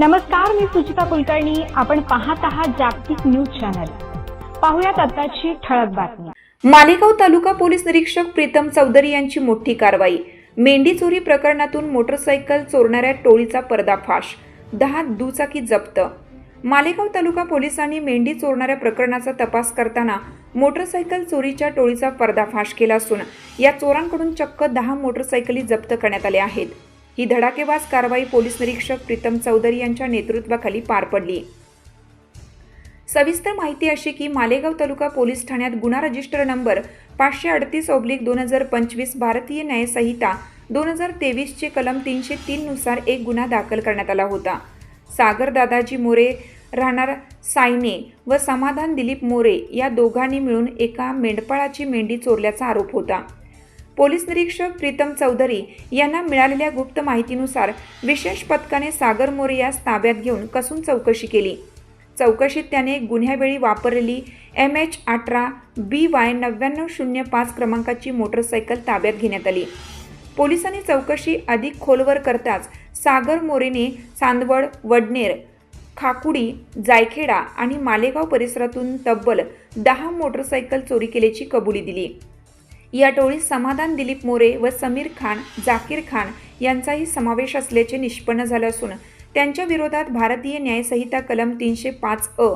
नमस्कार मी सुचिता कुलकर्णी. आपण पाहत आहात जागतिक न्यूज चॅनल. पाहुयात आताची ठळक बातमी. मालेगाव तालुका पोलीस निरीक्षक प्रीतम चौधरी यांची मोठी कारवाई. मेंढी चोरी प्रकरणातून मोटरसायकल चोरणाऱ्या टोळीचा पर्दाफाश. दहा दुचाकी जप्त. मालेगाव तालुका पोलिसांनी मेंढी चोरणाऱ्या प्रकरणाचा तपास करताना मोटरसायकल चोरीच्या टोळीचा पर्दाफाश केला असून या चोरांकडून चक्क दहा मोटरसायकली जप्त करण्यात आल्या आहेत. ही धडाकेबाज कारवाई पोलीस निरीक्षक प्रीतम चौधरी यांच्या नेतृत्वाखाली पार पडली. सविस्तर माहिती अशी की मालेगाव तालुका पोलीस ठाण्यात गुन्हा रजिस्टर नंबर पाचशे अडतीस ऑब्लिक दोन हजार पंचवीस भारतीय न्यायसंहिता दोन हजार तेवीसचे कलम तीनशे तीननुसार एक गुन्हा दाखल करण्यात आला होता. सागर दादाजी मोरे राहणार सायने व समाधान दिलीप मोरे या दोघांनी मिळून एका मेंढपाळाची मेंढी चोरल्याचा आरोप होता. पोलीस निरीक्षक प्रीतम चौधरी यांना मिळालेल्या गुप्त माहितीनुसार विशेष पथकाने सागर मोरे यास ताब्यात घेऊन कसून चौकशी केली. चौकशीत त्याने गुन्ह्यावेळी वापरलेली एम एच अठरा बी वाय नव्याण्णव शून्य पाच क्रमांकाची मोटरसायकल ताब्यात घेण्यात आली. पोलिसांनी चौकशी अधिक खोलवर करताच सागर मोरेने चांदवड वडनेर खाकुडी जायखेडा आणि मालेगाव परिसरातून तब्बल दहा मोटरसायकल चोरी केल्याची कबुली दिली. या टोळीत समाधान दिलीप मोरे व समीर खान जाकीर खान यांचाही समावेश असल्याचे निष्पन्न झालं असून त्यांच्या विरोधात भारतीय न्यायसंहिता कलम तीनशे पाच अ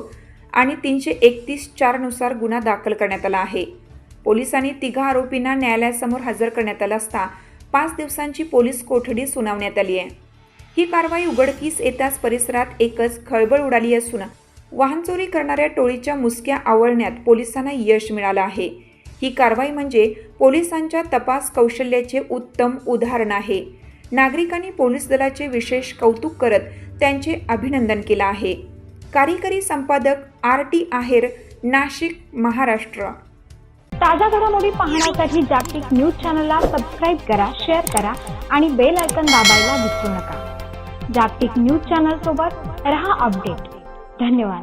आणि तीनशे एकतीस चारनुसार गुन्हा दाखल करण्यात आला आहे. पोलिसांनी तिघा आरोपींना न्यायालयासमोर हजर करण्यात आला असता पाच दिवसांची पोलीस कोठडी सुनावण्यात आली आहे. ही कारवाई उघडकीस येताच परिसरात एकच खळबळ उडाली असून वाहन चोरी करणाऱ्या टोळीच्या मुसक्या आवळण्यात पोलिसांना यश मिळालं आहे. ही कारवाई म्हणजे पोलिसांच्या तपास कौशल्याचे उत्तम उदाहरण आहे. नागरिकांनी पोलीस दलाचे विशेष कौतुक करत त्यांचे अभिनंदन केलं आहे. कार्यकारी संपादक आर टी आहेर नाशिक महाराष्ट्र. ताज्या घडामोडी पाहण्यासाठी जागतिक न्यूज चॅनलला सबस्क्राईब करा शेअर करा आणि बेल आयकन दाबायला विसरू नका. जागतिक न्यूज चॅनल सोबत रहा अपडेट. धन्यवाद.